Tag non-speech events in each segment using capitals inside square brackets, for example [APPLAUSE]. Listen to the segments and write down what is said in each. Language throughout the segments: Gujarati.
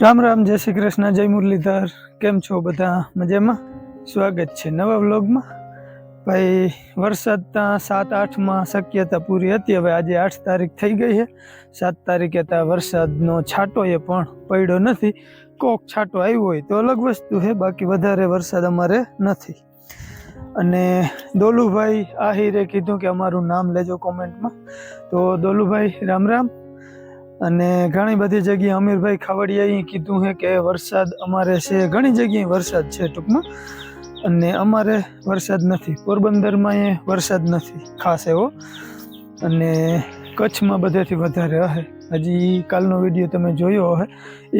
રામ રામ, જય શ્રી કૃષ્ણ, જય મુરલીધર. કેમ છો બધા? મજામાં? સ્વાગત છે નવા વ્લોગમાં. ભાઈ, વરસાદ ત્યાં સાત આઠમાં શક્યતા પૂરી હતી. હવે આજે આઠ તારીખ થઈ ગઈ છે. સાત તારીખે ત્યાં વરસાદનો છાંટો એ પણ પડ્યો નથી. કોક છાંટો આવ્યો હોય તો અલગ વસ્તુ છે, બાકી વધારે વરસાદ અમારે નથી. અને દોલુભાઈ આહિરે કીધું કે અમારું નામ લેજો કોમેન્ટમાં. તો દોલુભાઈ, રામ રામ. અને ઘણી બધી જગ્યાએ અમીરભાઈ ખાવડિયાએ કીધું છે કે વરસાદ અમારે છે, ઘણી જગ્યાએ વરસાદ છે ટૂંકમાં. અને અમારે વરસાદ નથી, પોરબંદરમાં એ વરસાદ નથી, ખાસ એવો. અને કચ્છમાં બધેથી વધારે હશે હજી કાલનો વીડિયો તમે જોયો હશે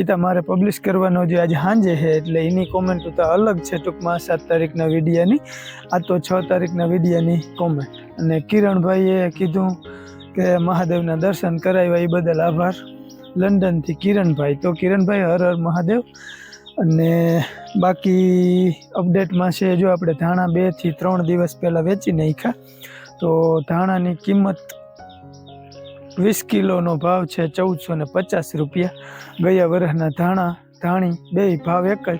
એ તમારે પબ્લિશ કરવાનો જે આજે સાંજે છે એટલે એની કોમેન્ટ તો અલગ છે ટૂંકમાં, સાત તારીખના વિડીયાની. આ તો છ તારીખના વિડીયાની કોમેન્ટ અને કિરણભાઈએ કીધું કે મહાદેવના દર્શન કરાવ્યા, એ બદલ આભાર. લંડનથી કિરણભાઈ. તો કિરણભાઈ, હર હર મહાદેવ. અને બાકી અપડેટમાં છે, જો આપણે ધાણા બેથી ત્રણ દિવસ પહેલાં વેચી નાખ્યા, તો ધાણાની કિંમત વીસ કિલોનો ભાવ છે, ચૌદસો ને પચાસ રૂપિયા. ગયા વર્ષના ધાણા, ધાણી, બે ભાવ એક જ.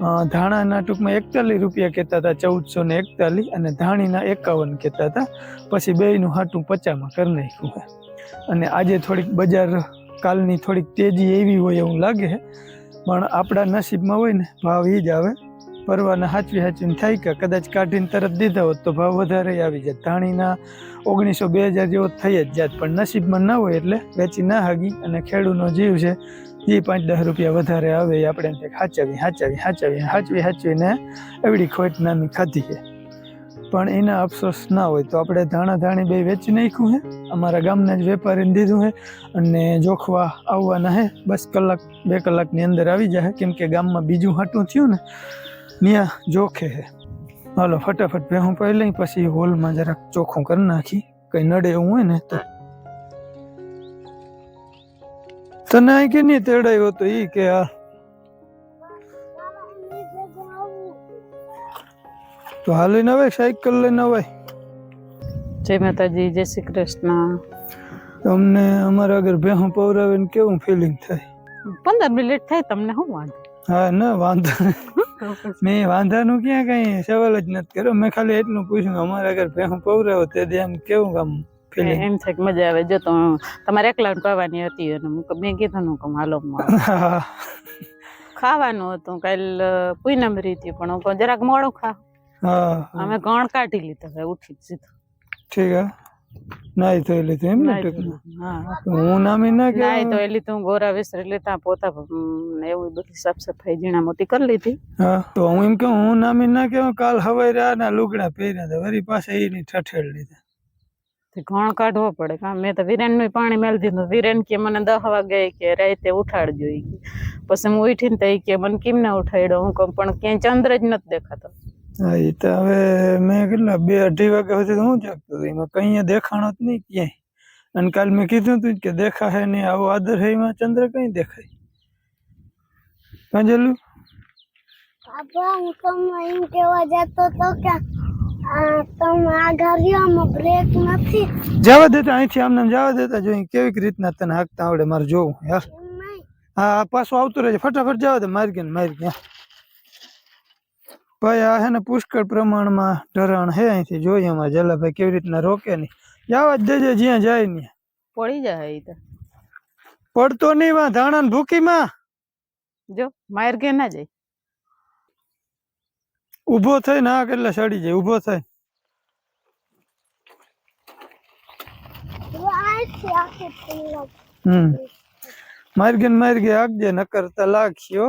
ધાણાના ટૂંકમાં એકતાલીસ રૂપિયા કહેતા હતા, ચૌદસો ને એકતાલીસ અને ધાણીના એકાવન કહેતા હતા. પછી બેયનું હાટું પચામાં કરી નાખ્યું અને આજે થોડીક બજાર કાલની થોડીક તેજી એવી હોય એવું લાગે પણ આપણા નસીબમાં હોય ને, ભાવ એ જ આવે. પરવાના હાચવી હાચવીને થાય કે કદાચ કાઢીને તરત દીધા હોત તો ભાવ વધારે આવી જાય ધાણીના ઓગણીસો બે હજાર જેવો થઈ જ જાત. પણ નસીબમાં ના હોય એટલે વેચી ના હાગી અને ખેડૂનો જીવ છે એ પાંચ દસ રૂપિયા વધારે આવે એ આપણે હાચવી હાચવી હાચવી હાચવી, હાચવીને એવડી ખોટ નામી ખાધી છે. પણ એના અફસોસ ના હોય તો આપણે ધાણા ધાણી બે વેચી નાખ્યું છે અમારા ગામના જ વેપારીને દીધું છે અને જોખવા આવવાના હે. બસ કલાક, બે કલાકની અંદર આવી જાય કેમ કે ગામમાં બીજું હાટું થયું ને ત્યાં જોખે છે હાલો, ફટાફટ ભેહું પાઈ લઈ, પછી હોલમાં જરાક ચોખ્ખું કરી નાખી. કંઈ નડે એવું હોય ને તો તને આ કે નહીં તેડાયો તો ઈ કે આ. તો હાલીને આવે સાયકલ લઈને આવે જય માતાજી જય શ્રી કૃષ્ણ. તમને અમારા આગળ ભેહું પવરાવે ને કેવું ફિલિંગ થાય? પંદર મિનિટ થાય તમને શું વાંધો? હા ના વાંધો. [LAUGHS] મેં વાંધાનું ક્યાં કઈ સવાલ જ નથી કર્યો. મેં ખાલી એટલું પૂછ્યું અમારા આગળ ભેહું પવરાવો તે દી આમ કેવું કામ ફિલિંગ એમ થાય કે મજા આવે. જો તો તમારે એકલા પાવાની હતી અને હું મેં કીધું કે હાલો [LAUGHS] ખાવાનું હતું કાલ પૂનમ રીતી પણ હું જરાક મોડું ખા. અમે ગણ કાઢી લીધા હવે ઉઠી જ સીધું. ઠીક હે. નાઈ તો લીધું એમ ને. હા. હું નામી ના કે નાઈ તો લીધું ગોરા વિસરે લીધા પોતા એવું બધી સાફ સફાઈ જીણા મોટી કરી લીધી. હા. તો હું એમ કે હું નામી ના કે કાલ હવાઈ રહ્યા ના લુગડા પહેર્યા હતા વરી પાસે એની ઠઠેડ લીધા. ઘણ કાઢવો પડે. કારણ મેં તો વિરેનનું પાણી મેળ દીધું. વિરેન કે મને દહ વાગે કે રાતે ઉઠાડજો એ કે. પછી હું ઉઠીને તો કે મને કેમ ના ઉઠાડ્યો હું કહું પણ ક્યાંય ચંદ્ર જ નથી દેખાતો. હા એ તો હવે મેં કેટલા બે અઢી વાગ્યા સુધી હું જાગતો હતો. એમાં કઈ દેખાણો જ નહીં ક્યાંય. અને કાલ મેં કીધું તું કે દેખા હે નહીં. આવો આદર હે એમાં ચંદ્ર કઈ દેખાય? કાંજલું? બાપા હું તમને એમ કહેવા જતો તો કે જવા દેતા અહીંથી આમને આમ જવા દેતા જોઈ કેવી રીતના તને હાકતા આવડે મારે જોવું યાર હા પાછું આવતું રહેજે. ફટાફટ જવા દે મારી ગયા મારી ગયા ભાઈ આ હે ને પુષ્કળ પ્રમાણમાં ઢરણ હે અહીંથી. જોઈએ અમારે જલાભાઈ કેવી રીતના રોકે નહીં. જવા જ દેજે જ્યાં જાય ને પડી જાય એ તો. પડતો નહીં વા ધાણા ને ભૂકીમાં જો માર કે ના જાય. ઊભો થઈ ને આ કેટલા સડી જાય ઊભો આખી હમ. મારી ગયા આગજે નકર તો લાગશો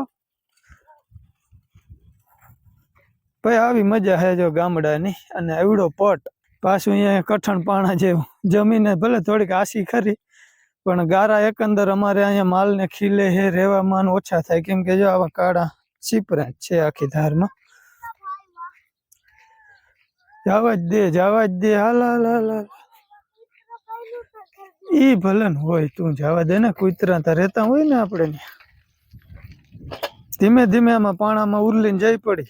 ભાઈ આવી મજા હે જો ગામડાની અને એવડો પટ. પાછું અહીંયા કઠણ પાણા જેવું. જમીને ભલે થોડીક આસી ખરી પણ ગારા એકંદર અમારે અહીંયા માલને ખીલે હે રહેવામાં ઓછા થાય. કેમ કે જો આવા કાળા ચીપરા છે આખી ધારમાં. જવા જ દે, જવા જ દે, હાલ હાલ હાલ ઈ ભલન હોય, તું જવા દે ને કુતરા તો રહેતા હોય ને આપણે. ધીમે ધીમે આમાં પાણામાં ઉરલીને જઈ પડી.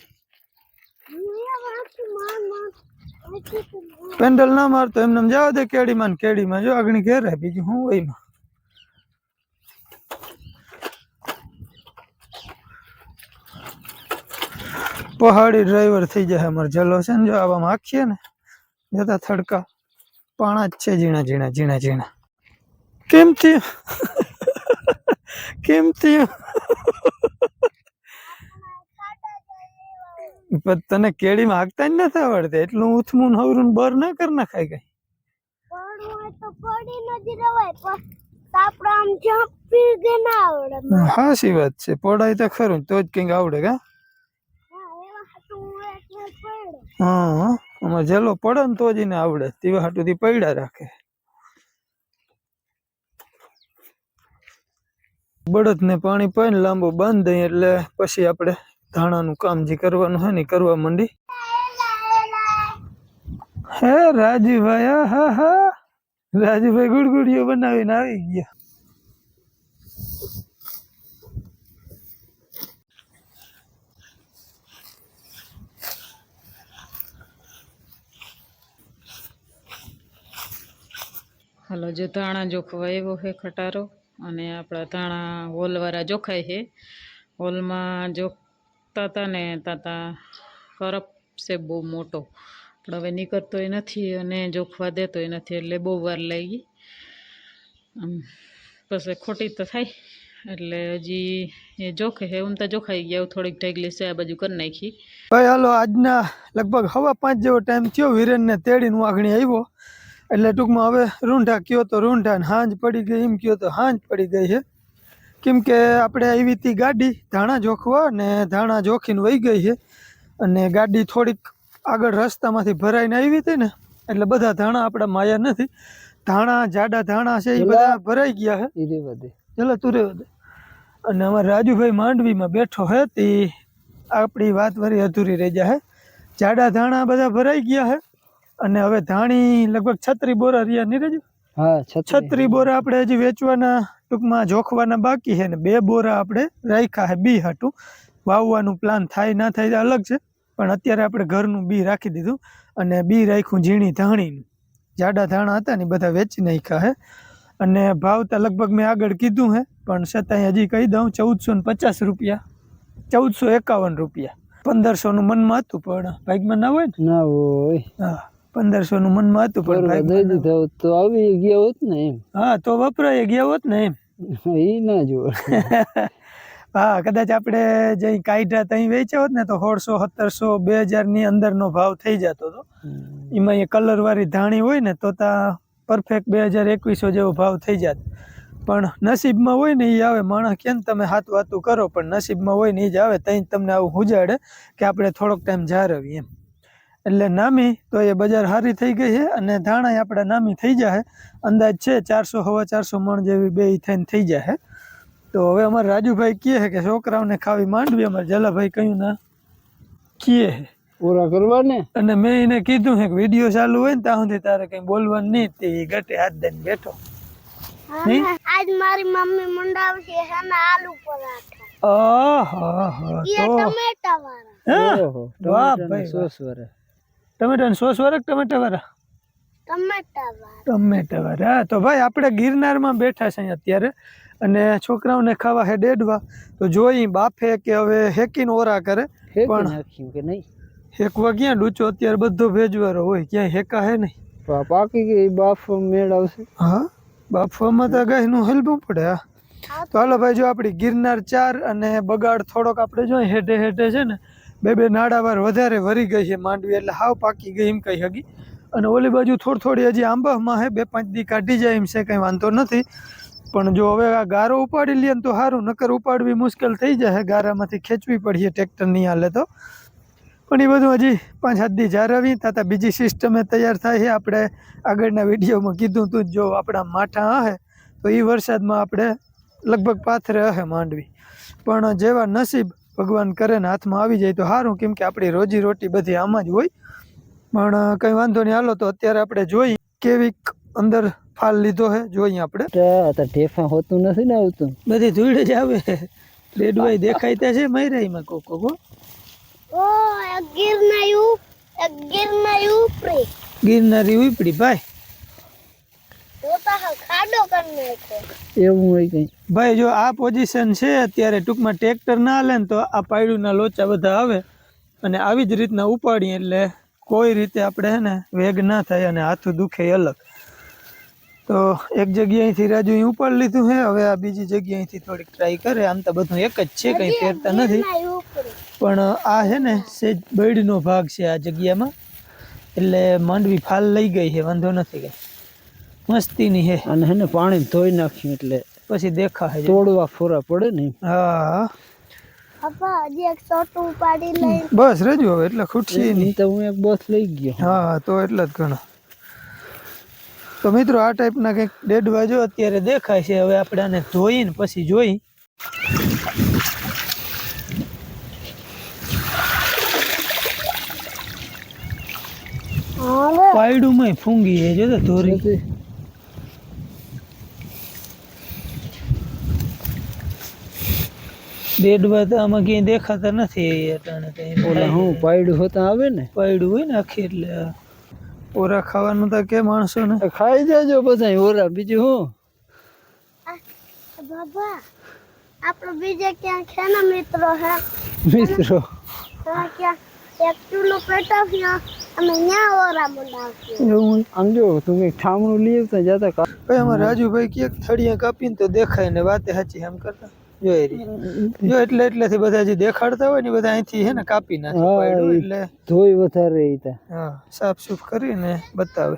પેન્ડલ ના મારતો, એમને એમ જવા દે કેડીમાં કેડીમાં. જો આગળ ઘેરે બીજું શું હોય એમાં પહાડી ડ્રાઈવર થઈ જાય અમારે જલો છે ને જો આવામાં આખીએ ને જતા થડકા પાણા જ છે ઝીણા ઝીણા ઝીણા ઝીણા. કેમ થયું? કેમ થયું? પણ તને કેળીમાં હાંકતા જ નથી આવડતી એટલું ઉથમું હવરું બર ના કર નાખાય કઈ. હા હાસી વાત છે પડાય તો ખરું તો જ કંઈક આવડે કા હા એવા હાટુ હું એટલે પડ્યો હા આમાં જેલો પડે ને તો જ એને આવડે. તેવા હાટુથી પડ્યા રાખે. બળદ ને પાણી પાઈ ને લાંબુ બાંધ દઈએ એટલે પછી આપણે ધાણાનું કામ જે કરવાનું હોય ને કરવા માંડી. હે રાજુભાઈ હા હા રાજુભાઈ ગુડગુડિયો બનાવીને આવી ગયા. હાલો, જો ધાણા જોખવા આવ્યો છે ખટારો અને આપણા ધાણા હોલવાળા જોખાય છે. હોલમાં જોખતા હતા ને તાતા કરપ છે બહુ મોટો. પણ હવે નીકળતોય નથી અને જોખવા દેતોય નથી એટલે બહુ વાર લાગી. આમ પછી ખોટી તો થાય, એટલે હજી એ જોખે હે હું તો જોખાઈ ગયા થોડીક ઢગલી છે, આ બાજુ કરી નાખી. ભાઈ, હાલો, આજના લગભગ હવા પાંચ જેવો ટાઈમ થયો, વીરેનને તેડીને હું આવ્યો. એટલે ટૂંકમાં હવે રૂંઢા કયો તો રૂંઢા ને હાંજ પડી ગઈ એમ કયો તો હાંજ પડી ગઈ છે. કેમ કે આપણે આવી હતી ગાડી ધાણા જોખવા ને ધાણા જોખીને વહી ગઈ છે. અને ગાડી થોડીક આગળ રસ્તામાંથી ભરાઈને આવી હતી ને એટલે બધા ધાણા આપણા માયા નથી. ધાણા જાડા ધાણા છે એ બધા ભરાઈ ગયા છે. ચલો તું રહેવા અને અમારા રાજુભાઈ માંડવીમાં બેઠો હે તે આપણી વાત વરી અધૂરી રહી જાય જાડા ધાણા બધા ભરાઈ ગયા હે અને હવે ધાણી લગભગ છત્રી બોરા રહ્યા નીરજ હા છત્રી. બોરા આપણે હજી વેચવાના ટૂંકમાં જોખવાના બાકી છે ને બે બોરા આપણે રાખ્યા છે બી હાટું. વાવવાનું પ્લાન થાય ના થાય અલગ છે પણ અત્યારે આપણે ઘરનું બી રાખી દીધું અને બી રાખ્યું ઝીણી ધાણીનું. જાડા ધાણા હતા ને બધા વેચી નાખ્યા છે. અને ભાવ તો લગભગ મેં આગળ કીધું હે પણ છતાંય હજી કહી દઉં ચૌદસો ને પચાસ રૂપિયા. ચૌદસો એકાવન રૂપિયા. પંદરસોનું મનમાં હતું પણ ભાગમાં ના હોય ને? ના હોય. હા. પંદરસોનું મનમાં હતું પણ ભાઈ દઈ દીધા હોત તો આવી ગયા હોત ને એમ. હા તો વપરાય ગયા હોત ને એમ. એ ના જો [LAUGHS] હા કદાચ આપણે જે કાયઢા ત્યાં વેચ્યા હોત ને તો સોળસો સત્તરસો બે હજારની અંદરનો ભાવ થઈ જતો હતો. એમાં એ કલર વાળી ધાણી હોય ને તો તા પરફેક્ટ બે હજાર એકવીસો જેવો ભાવ થઈ જાત. પણ નસીબમાં હોય ને એ આવે. માણસ કેમ તમે હાથ વાતું કરો પણ નસીબમાં હોય ને એ જ આવે. ત્યાં તમને આવું હુજાડે કે આપણે થોડોક ટાઈમ જાળવીએ એમ. એટલે નામી તો એ બજાર સારી થઈ ગઈ છે અને ધાણા આપણા નામી થઈ જાય અંદાજ છે ચારસો હવા ચારસો મણ જેવી બે થઈને થઈ જાય તો હવે અમારે રાજુભાઈ કહે છે કે છોકરાઓને ખાવી માંડવી. અમારે જલાભાઈ કહ્યું ના. કહે પૂરા કરવા ને? અને મેં એને કીધું છે કે વીડિયો ચાલુ હોય ને ત્યાં સુધી તારે કંઈ બોલવાનું નહીં. તે ગટે હાથ દઈને બેઠો. આજ મારી મમ્મી મંડાવશે આલુ પરાઠા. ઓહો તો. ટમેટા વાળા. હા? ઓહો વાહ ભાઈ, સોસ વરે ટમેટા સોસ વાળા ટમેટા વાળા? ટમેટા વાળા તો ભાઈ આપણે ગિરનારમાં બેઠા છે અત્યારે અને છોકરાઓને ખાવા હે ડેડવા. તો જોઈ બાફે કે હવે હેકીને ઓરા કરે. પણ- કે નહીં? હેકવા ક્યાં ડૂચો? અત્યારે બધો ભેજવારો હોય ક્યાંય હેકા હે નહીં. પાકી ગઈ બાફ મેળ આવશે હા બાફવામાં તો ગાયનું હલવું પડે હા. તો હાલો ભાઈ જો આપણી ગિરનાર ચાર અને બગાડ થોડોક આપણે જોઈએ હેઠે હેઠે છે ને બે બે નાડાવાર વધારે વરી ગઈ છે માંડવી એટલે હાવ પાકી ગઈ એમ કહી હગી. અને ઓલી બાજુ થોડી થોડી હજી આંબામાં હે, બે પાંચ દી કાઢી જાય એમ છે, કંઈ વાંધો નથી. પણ જો હવે આ ગારો ઉપાડી લઈએ ને તો સારું નકર ઉપાડવી મુશ્કેલ થઈ જાય ગારામાંથી ખેંચવી પડીએ ટ્રેક્ટરની હાલે તો. પણ એ બધું હજી પાંચ સાત દી જાળવી તાતા બીજી સિસ્ટમે તૈયાર થાય છે. આપણે આગળના વિડીયોમાં કીધું તું જો આપણા માઠા હે, તો એ વરસાદમાં આપણે લગભગ પાથરે હે માંડવી. પણ જેવા નસીબ ભગવાન કરે ને હાથમાં આવી જાય તો સારું કેમ કે આપણી રોજી રોટી બધી આમાં જ હોય. પણ કંઈ વાંધો નહીં હાલો તો અત્યારે આપણે જોઈ કેવી અંદર ફાલ લીધો હે જોઈએ આપણે. ઢેફા હોતું નથી ને આવતું? બધી ધૂળ જ આવે રેડવાઈ દેખાય ત્યાં છે મૈરાઈમાં કોક કોક હો. ઓ એક ગિરના યુ એક ગિરના ઉપરી ગિરનારી ઉપડી ભાઈ તો તો હાવ ખાડો કરી નાખ્યો એવું હોય કઈ. ભાઈ જો આ પોઝિશન છે અત્યારે ટૂંકમાં ટ્રેક્ટર ના હાલે ને તો આ પાયડુના લોચા બધા આવે અને આવી જ રીતના ઉપાડીએ એટલે કોઈ રીતે આપણે હે ને વેગ ના થાય અને હાથું દુખે અલગ. તો એક જગ્યાએથી રાજુ ઉપાડ ઉપાડી લીધું છે હવે આ બીજી જગ્યાએથી થોડીક ટ્રાય કરે. આમ તો બધું એક જ છે કંઈ ફેરતા નથી. પણ આ છે ને સેજ બળનો ભાગ છે આ જગ્યામાં. એટલે માંડવી ફાલ લઈ ગઈ છે વાંધો નથી કઈ. મસ્તીની હે. અને હેને પાણી ધોઈ નાખ્યું એટલે પછી દેખા હે તોડવા ફોરા પડે ને હા. બસ રજુ હવે એટલે ખૂટશે નહીં. તો હું એક બસ લઈ ગયો. હા તો એટલા જ ઘણા. તો મિત્રો આ ટાઈપના કંઈક ડેડવા જો અત્યારે દેખાય છે. હવે આપણે આને ધોઈને પછી જોઈ. પાયડું મય ફૂંગી છે જો તો ધોરી. ડેડવા તો આમાં ક્યાંય દેખાતા નથી અટાણે કઈ ઓલા હું પાયડું હોતા આવે ને? પાયડું હોય ને આખી એટલે ઓરા ખાવાનું તો કે માણસો ને ખાઈ જાજો બધા ઓરા. બીજું હું? બાબા આપણો બીજે ક્યાં છે ને મિત્રો હે? મિત્રો? ક્યાં? એક ચૂલો પેટાવ્યો અમે ન્યા ઓરા બનાવશું એવું હોય? તું કઈ ઠામણું લઈ આવતા જતા ભાઈ અમારે રાજુભાઈ ક્યાંક થળિયા કાપીને તો દેખાય ને વાતે સાચી એમ કરતા. જોઈ જો એટલે એટલેથી બધા જે દેખાડતા હોય ને બધા અહીંથી છે ને કાપી નાખે હા, એટલે ધોઈ વધારે ઈતા હા સાફ સૂફ કરીને બતાવે.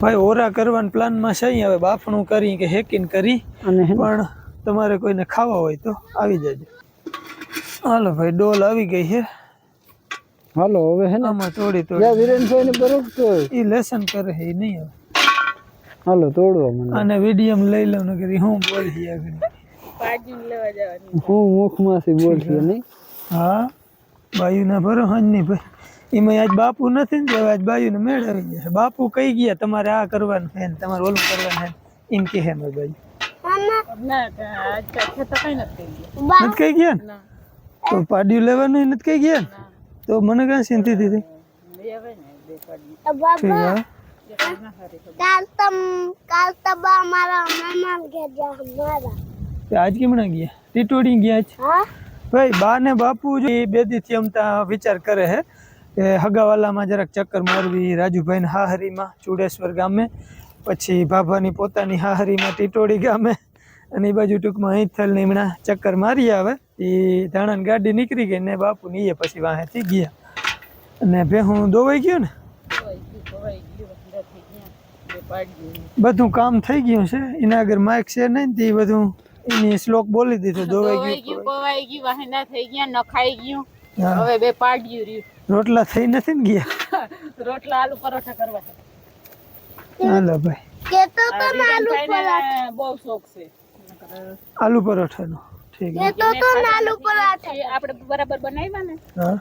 ભાઈ ઓરા કરવાના પ્લાનમાં છે હવે બાફણું કરી કે હેકીને કરી. અને પણ તમારે કોઈને ખાવા હોય તો આવી જજો. હાલો ભાઈ ડોલ આવી ગઈ છે. હાલો હવે હે ને? આમાં તોડી તોડી. વિરેનભાઈ ને બરફ તો એ લેસન કરે છે એ નહીં આવે. હાલો તોડવા મને. અને વિડીયમ લઈ લઉં ને કરી હું બોલી આગળ. હું મુખમાંથી બોલશું નહીં. હા? બાયુના ભરો નહીં ભાઈ. એમાં આજ બાપુ નથી ને તો હવે આજ બાયુને મેળ આવી જશે બાપુ કઈ ગયા? તમારે આ કરવાનું છે ને તમારે ઓલું કરવાનું છે ને. એમ કહે મેં બાજુ નથી કઈ ગયા. ને? તો પાડ્યું લેવાનું નથી કઈ ગયા ને? તો મને કાં ચિંતી દીધી. તો બાબા ઠીક હા. કાલ તમ કાલ તો બા મારા મહેમાન ઘેર જા મારા. તો આજ કેમણા ગયા? ટીટોડી ગયા છે ભાઈ બા ને બાપુ જો એ બે દીથી અમતા વિચાર કરે છે કે હગાવાલામાં જરાક ચક્કર મારવી રાજુભાઈ હાહરીમાં ચુડેશ્વર ગામે પછી ભાભાની પોતાની હાહરીમાં ટીટોડી ગામે અને એ બાજુ ટૂંકમાં અહીંથલ હમણાં ચક્કર મારી આવે. એ ધાણાની ગાડી નીકળી ગઈ ને બાપુ ને એ પછી વાહેથી ગયા. અને ભેહું દોવાઈ ગયો ને? બધું કામ થઈ ગયું છે. એના આગળ માઇક છે નહીં તે બધું એની શ્લોક બોલી દીધો ધોવાઈ ગયું કોવાઈ ગયું વાહિંદા થઈ ગયા નખાઈ ગયું હવે બે પાડ્યું રહ્યું. રોટલા થઈ નથી ને ગયા? [LAUGHS] રોટલા આલુ પરોઠા કરવા હાલો ભાઈ. કે તો ને આલુ પરોઠા બહુ શોખ છે. આલુ પરોઠાનો. ઠીક છે. તો તો આલુ પરોઠા આપણે બરાબર બનાવ્યા ને? હા.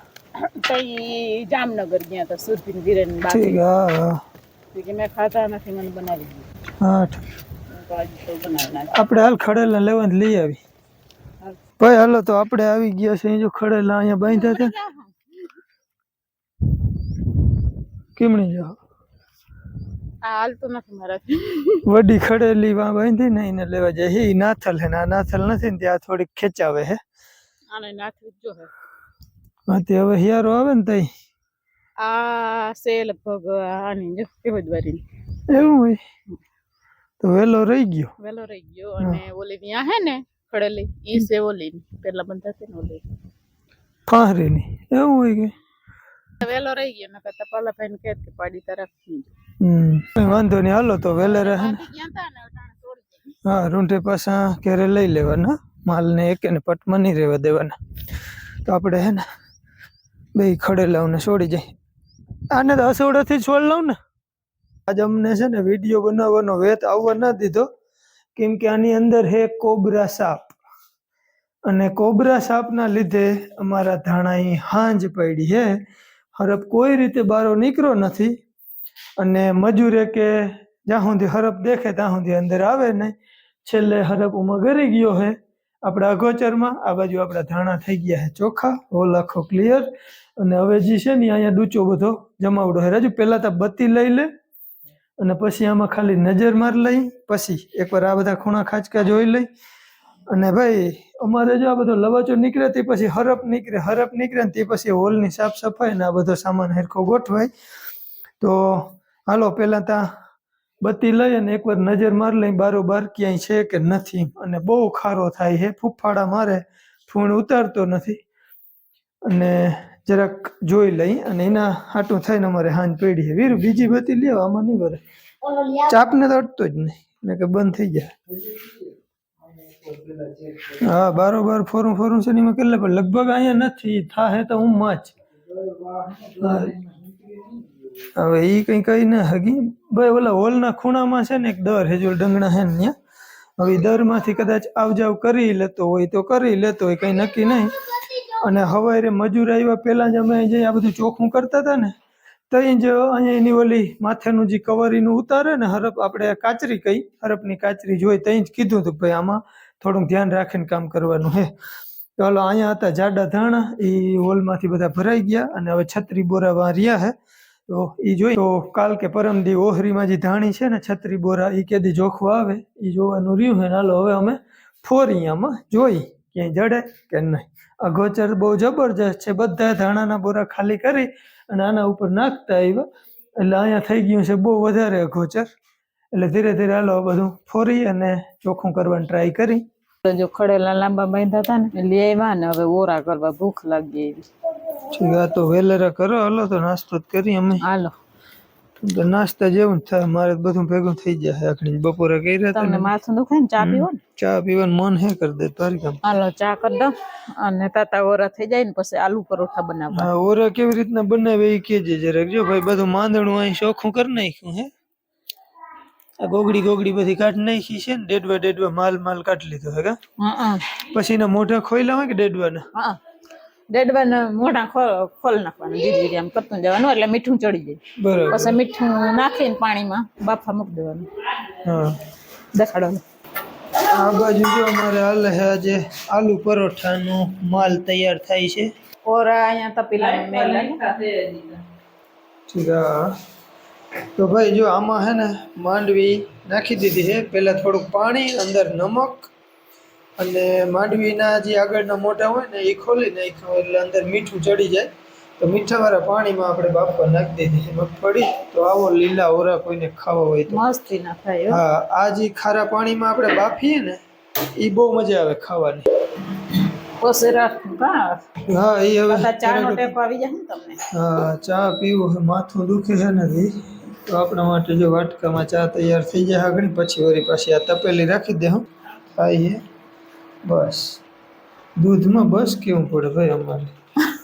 જામનગર ગયા તો સુરતી વિરેન ઠીક બાકી હા. હા કે મેં ખાતા નથી મને બનાવી દીધું હા ઠીક. આપણે હાલ ખડેલા લેવા લઈ આવી. ભાઈ હાલો તો આપણે આવી ગયા છે જો ખડેલા અહીંયા બાંધ્યા હતા કેમણી જાઓ? આ હાલતું નથી વડી ખડેલી વા બાંધી ને એને લેવા જાય. એ નાથલ હે ને નાથલ નથી ને ત્યાં થોડીક ખેંચાવે હે. હે તે હવે હિયારો આવે ને તઈ? આ સેલ કેવો એવું હોય? તો વેલો રહી ગયો. વેલો રહી ગયો અને ઓલી ત્યાં હે ને ખડેલી ઈ છે ઓલી પેલા બંધા છે ને ઓલી. ફાહરીની એવું હોય કે? વેલો રહી ગયો નકર પાલા ભાઈ ને કહેત કે પાડી તારા હમ. વાંધો નહીં હાલો તો વેલે રહે ને. ને. હા રૂંઢે પાછા ઘેરે લઈ લેવાના માલને એક ને પટમાં નહીં રહેવા દેવાના. તો આપણે હે ને બે ખડેલાઓને છોડી જાય. આને તો અસોડાથી છોડ લઉં ને. આજ અમને છે ને વીડિયો બનાવવાનો વેત આવવા ના દીધો, કેમ કે આની અંદર હે કોબરા સાપ. અને કોબરા સાપના લીધે અમારા ધાણાઈ હાંજ પડી હે. હરપ કોઈ રીતે બારો નીકળ્યો નથી. અને મજૂરે કે જ્યાં સુધી હરપ દેખે ત્યાં સુધી અંદર આવે નહીં છેલ્લે હરપ ઉમાં ગરી ગયો હે. આપણા અગોચરમાં આ બાજુ આપણા ધાણા થઈ ગયા છે ચોખા. હોલ આખો ક્લિયર અને હવે જે છે ને અહીંયા ડૂચો બધો જમાવડો હે. રાજુ, પહેલાં તો બત્તી લઈ લે. અને પછી આમાં ખાલી નજર માર લઈ, પછી એકવાર આ બધા ખૂણા ખાંચકા જોઈ લઈ. અને ભાઈ, અમારે જો આ બધો લવાચો નીકળે તે પછી હરપ નીકળે હરપ નીકળે ને તે પછી હોલની સાફ સફાઈ ને આ બધો સામાન હેરખો ગોઠવાય. તો હાલો, પહેલાં ત્યાં બત્તી લઈ અને એકવાર નજર માર લઈ, બારોબાર ક્યાંય છે કે નથી. અને બહુ ખારો થાય છે ફૂફાડા મારે, ફૂણ ઉતારતો નથી. અને જરાક જોઈ લઈ અને એના હાટું ને અમારે હાંજ પડી વીર બીજી બધી લેવા, આમાં નહીં ભરે ચાપને તો અટતો જ નહીં એટલે કે બંધ થઈ જાય. હા, બારોબાર ફોરું ફોરું છે ને એમાં કેટલા પણ, લગભગ અહીંયા નથી, થાહે તો હું માં હા. હવે ઈ કઈ કઈ ના હગી. ભાઈ, ઓલા હોલના ખૂણામાં છે ને એક દર, હેજો ડંગણા હે ને હવે દરમાંથી કદાચ આવ જાવ કરી લેતો હોય તો કરી લેતો હોય, કઈ નક્કી નહીં. અને હવારે મજૂર આવ્યા પહેલા જ અમે જે આ બધું ચોખ્ખું કરતા હતા ને ત્યાં જ અહીંયા એની ઓલી માથેનું જે કવરીનું ઉતારે ને હરપ આપણે કાચરી કઈ હરપની કાચરી જોઈ તઈ જ કીધું હતું ભાઈ આમાં થોડુંક ધ્યાન રાખીને કામ કરવાનું હે. હાલો, અહીંયા હતા જાડા ધાણા એ હોલમાંથી બધા ભરાઈ ગયા અને હવે છત્રી બોરા વાર્યા હે. તો એ જોઈ, તો કાલ કે પરમ દી ઓહરીમાં જે ધાણી છે ને છત્રી બોરા એ કેદી જોખવા આવે એ જોવાનું રહ્યું હે હાલો, હવે અમે ફોરી આમાં જોઈ, ક્યાંય જડે કે નહીં. આ ગોચર બહુ જબરજસ્ત છે. બધા ધાણાના બોરા ખાલી કરી અને આના ઉપર નાખતા આવ્યા. એટલે અહીંયા થઈ ગયું છે બહુ વધારે અગોચર. એટલે ધીરે ધીરે હાલો બધું ફોરી અને ચોખ્ખું કરવાની ટ્રાય કરી. જો ખડેલા લાંબા બાંધ્યા હતા ને એટલે આવ્યા ને હવે ઓરા કરવા ભૂખ લાગી એવી. તો વેલેરા કરો હાલો તો નાસ્તો જ કરી અમે. હાલો. તો નાસ્તા જેવું થાય. મારે બધું ભેગું થઈ જાય આખડી બપોરે કઈ રહ્યા તમને માથું દુખે ને? ચા પીવો ને? ચા પીવાનું મન હે કરી દે તારી કામ. હાલો ચા કરી દો અને તાતા ઓરા થઈ જાય ને પછી આલુ પરોઠા બનાવવા. હા ઓરા કેવી રીતના બનાવે એ કેજે જરાક. જો ભાઈ બધું માંદણું અહીં ચોખ્ખું કરી નાખ્યું હે. આ ગોગડી ગોગડી બધી કાઢ નાખી છે ને ડેડવા ડેડવા માલ માલ કાઢ લીધો હે કા? હા પછી એના મોઢા ખોઈલા હોય કે ડેડવાના? હા. ડેડવાન મોઢા ખોલ ખોલ નાખવાનું ધીરે ધીરે આમ કરતું જવાનું એટલે મીઠું ચડી જાય. બરાબર. પછી મીઠું નાખીને પાણીમાં બાફા મૂકી દેવાનું. હા. દેખાડો આ બાજુ જો અમારે હાલ છે આજે આલુ પરોઠાનો માલ તૈયાર થાય છે. ઓરા અહીંયા તપેલા મેલ તો ભાઈ જો આમાં હે ને માંડવી નાખી દીધી છે પહેલાં થોડુંક પાણી અંદર નમક અને માંડવીના જે આગળના મોઢા હોય ને એ ખોલી નાખ્યો એટલે અંદર મીઠું ચડી જાય. તો મીઠાવાળા પાણીમાં આપણે બાફવા નાખી દીધી. છે મગફળી તો આવો લીલા ઓરા કોઈને ખાવા હોય તો. મસ્તી ના હા. આ જે ખારા પાણીમાં આપણે બાફીએ ને એ બહુ મજા આવે ખાવાની. હા એ હવે હા ચા પીવું છે માથું દુખે છે નથી તો આપણા માટે જો વાટકામાં ચા તૈયાર થઈ જાય આગળ પછી વળી પાછી આ તપેલી રાખી દે હું. ખાઈએ. બસ. દૂધમાં બસ કેવું પડે ભાઈ અમારે?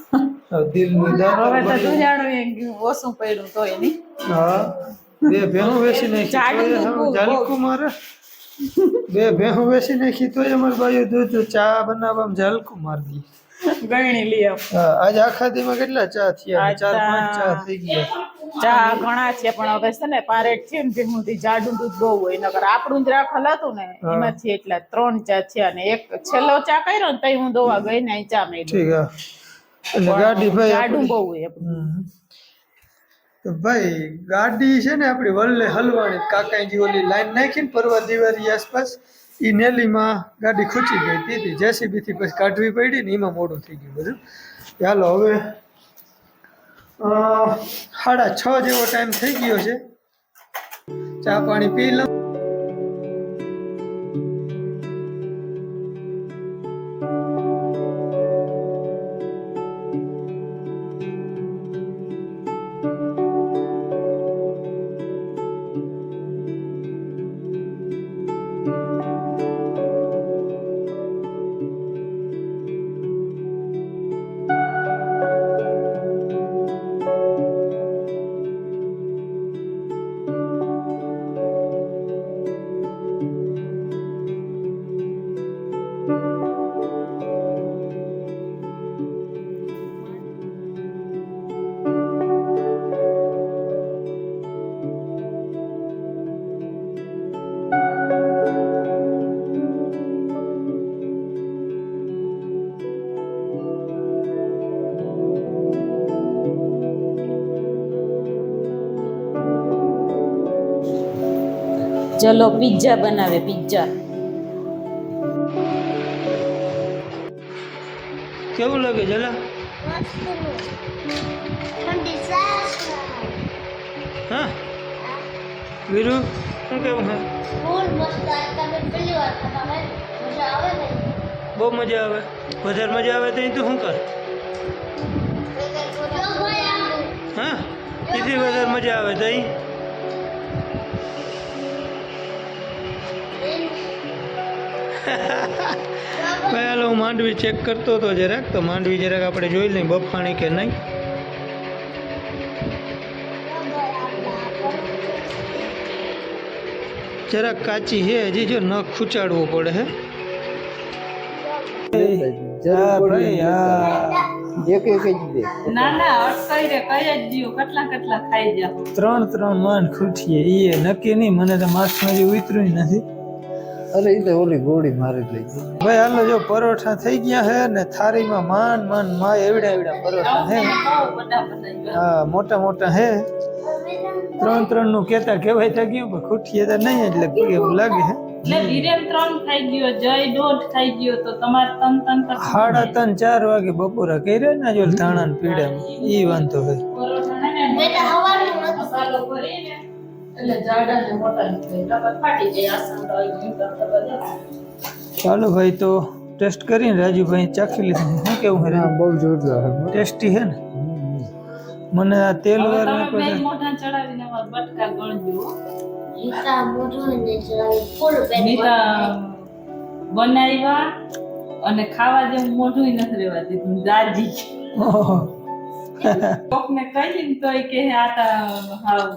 [LAUGHS] દિલની હવે તો તું જાણો એ ઓછું પડ્યું તોય નહીં. હા બે ભેણું વેસી નાખી ઝાલકું મારે. બે ભેહું વેસી નાખી તોય અમારે ભાઈ દૂધ ચા બનાવવામાં ઝાલકું મારી દી. ગણી લઈએ આજ આખા દીમાં કેટલા ચા થયા? ચાર પાંચ ચા- થઈ ગયા. ચા ઘણા છે પણ હવે છે ને પારેટ છે ને ભેગુંથી જાડું દૂધ બહુ હોય નકર આપણું જ રાખેલ હતું ને એમાંથી એટલા ત્રણ ચા છે અને એક છેલ્લો ચા કર્યો ને તઈ હું દોવા ગઈ ને અહીં ચા મેં ઠીક એટલે ગાડી ભાઈ જાડું બહુ હોય તો ભાઈ ગાડી છે ને આપણી વલ્લે હલવાણી કાકાજી ઓલી લાઈન નાખીને પરવા દિવાળી આસપાસ ઈ નેલીમાં ગાડી ખૂચી ગઈ હતી તી. જેસીબી થી પછી કાઢવી પડી ને એમાં મોડું થઈ ગયું બધું. ચાલો હવે સાડા છ જેવો ટાઈમ થઈ ગયો છે. ચા પાણી પી લઉં. ચલો પિઝા બનાવે પિઝા કેવું લાગે જલા મસ્તનું. ઠંડી સાસ હા વીરુ શું કેવું હે ફૂલ મસ્ત આજ તમે પહેલી વાર ખાતા હોય મજા આવે ને બહુ મજા આવે વધારે મજા આવે તો ઈ તું શું કર જો ભાઈ આમ હા એથી વધારે મજા આવે તો ભાઈ હાલો હું માંડવી ચેક કરતો હતો જરાક તો માંડવી જરાક આપણે જોઈ લઈએ બફાણી કે નહીં. જરાક કાચી હે હજી જો નખ ખૂંચાડવું પડે હે. હા ભાઈ હા. એક એક જ દે ના ના અટકાઈ રે કઈ જ જીવ કેટલા કેટલા ખાઈ જા ત્રણ ત્રણ માન ખૂટીએ એ નક્કી નહીં મને તો હજી ઉતર્યું નથી. અરે એ તો ઓલી ગોળી મારી લઈ ગઈ. ભાઈ હાલો જો પરોઠા થઈ ગયા હે ને થાળીમાં માન માનમાં એવડા એવડા પરોઠા હે. હા મોટા મોટા હે. ત્રણ ત્રણનું કેતા કેવાય થઈ ગયું પણ ખૂટીએ તો નહીં એટલે એવું લાગે હે. એટલે વિરેન ત્રણ ખાઈ ગયો જય દોઢ ખાઈ ગયો તો તમારે તન તન સાડા ત્રણ ચાર વાગે બપોરા કર્યા ને જો ધાણા ને પીડા ઈ વાંધો હે ચાલો ભાઈ તો ટેસ્ટ કરીને રાજુભાઈ ચાખી લીધું. શું કેવું હે બહુ જોરદાર ટેસ્ટી હે ને? મને આ તેલ વાર મોઢા ચડાવીને બટકા ગણજો નીતા મોઢું ને ચડાવી ફૂલ બનાવ્યા અને ખાવા જેવું મોઢું નથી રહેવા દીધું દાજી. કોકને કહી તોય કે આ તા હાવ.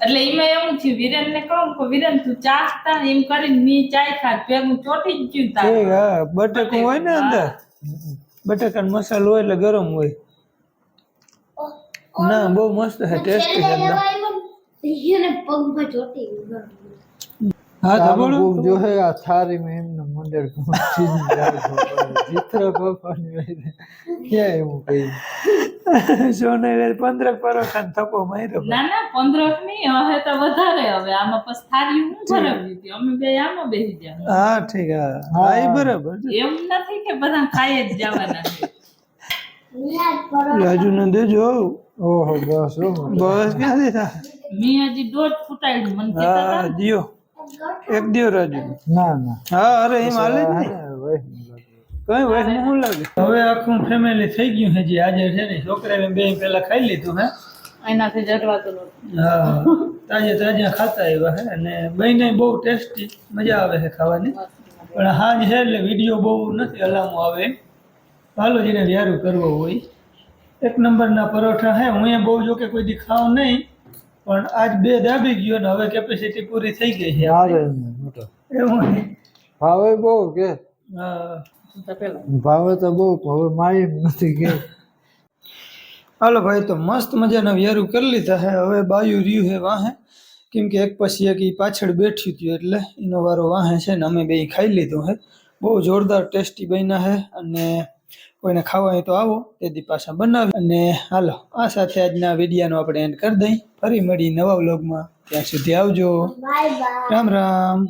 એટલે એમાં એવું થયું વિરેન ને કહું કે વિરેન તું ચાસતા એમ કરીને મી ચાય ખાત ભેગું ચોટી જ ગયું તાર. હા બટેકું હોય ને અંદર? બટેકાનો મસાલો હોય એટલે ગરમ હોય. ના બહુ મસ્ત છે ટેસ્ટી છે એકદમ. એને પગમાં ચોટી ગયું. હા તો આમાં જો હે આ થારી માં એમનો મંડળ ચિત્ર બાપાની વાય ક્યાં એવું કહી [LAUGHS] સોને પંદર પરોઠા ને થપ્પો માર્યો ના ના પંદરક નહીં હવે તો વધારે હવે આમાં પછી થાળી હું ભરાવી હતી અમે બે આમાં બેસી જાય હા ઠીક હા. હા. એ બરાબર. એમ નથી કે બધા ખાઈ જ જવાના છે. નિહાળ પર રાજુ ને દેજો. ઓહો બસ બસ ક્યાં થાય મેં હજી દોઢ ફૂટાડ્યું મને હા દિયો. એક દિયો રાજુ. ના ના. હા અરે એમ હાલે જ નહીં. ન. કઈ વૈસ શું લાગે. હવે આખું ફેમિલી થઈ ગયું છે જે આજે છે ને છોકરાને બે પેલા ખાઈ લીધું હે? એનાથી જરવાતું નહોતું. હા તાજે તાજા ખાતા આવ્યા હે? અને બંને બહુ ટેસ્ટી મજા આવે છે ખાવાની. પણ હાજ છે એટલે વીડિયો બહુ નથી હલામો આવે. હાલો જેને વ્યારું કરવો હોય. એક નંબરના પરોઠા હે હું એ બહુ જો કે કોઈ દી ખાવ નહીં પણ આજ બે દાબી ગયો ને હવે કેપેસિટી પૂરી થઈ ગઈ છે. એવું નહીં હવે બહુ કે. હા. ભાવે તો બહુ હવે માય નથી કે. હાલો ભાઈ તો મસ્ત મજાના વ્યારું કરી લીધા હે. હવે બાયું રહ્યું હે વાહે. કેમ કે એક પછી એક પાછળ બેઠ્યું હતું એટલે એનો વારો વાહે છે ને અમે બે ખાઈ લીધો હે. બહુ જોરદાર ટેસ્ટી બન્યા હે અને કોઈને ખાવા હોય તો આવો તેથી પાછા બનાવી. અને હાલો આ સાથે આજના વિડીયાનો આપણે એન્ડ કરી દઈ. ફરી મળી નવા વ્લોગમાં ત્યાં સુધી આવજો. Bye bye. રામ રામ.